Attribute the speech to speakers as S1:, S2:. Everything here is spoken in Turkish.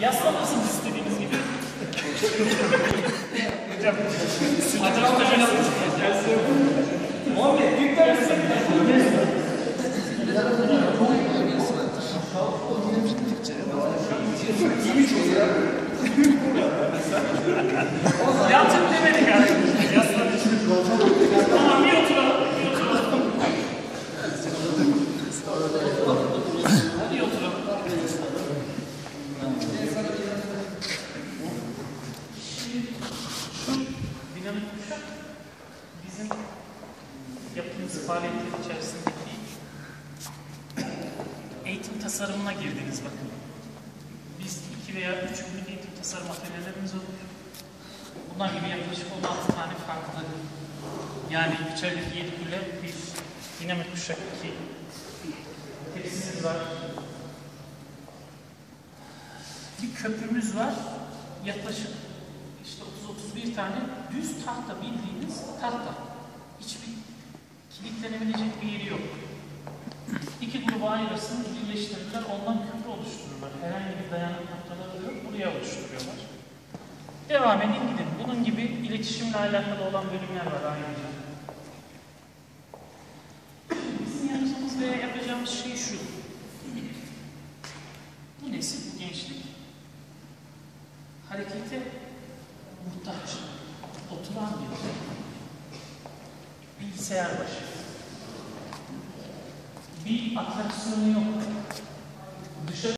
S1: Yaslanırsınız istediğiniz gibi. Hocam, adamı da şöyle Abi, yükler Yatın dinamik bizim yaptığımız faaliyetler içerisindeki eğitim tasarımına girdiniz bakın. Biz iki veya üç günlük eğitim tasarım atölyelerimiz olur. Bunlar gibi yaklaşık 16 tane farklı yani içerideki yedi kule bir dinamik kuşak iki tepsimiz var. Bir köprümüz var. Yaklaşık işte 30-31 tane düz tahta bildiğiniz tahta. Hiçbir kilitlenebilecek bir yeri yok. İki gruba ayırırsın, birleştirirler, ondan köprü oluştururlar. Herhangi bir dayanık noktaları yok, buraya oluşturuyorlar. Devam edin gidin. Bunun gibi iletişimle alakalı olan bölümler var ayrıca. Bizim yapacağımız veya yapacağımız şey şu. Bu nesil, bu gençlik harekete muhtaç, oturan bir bilgisayar başı. Bir atraksiyonu yok.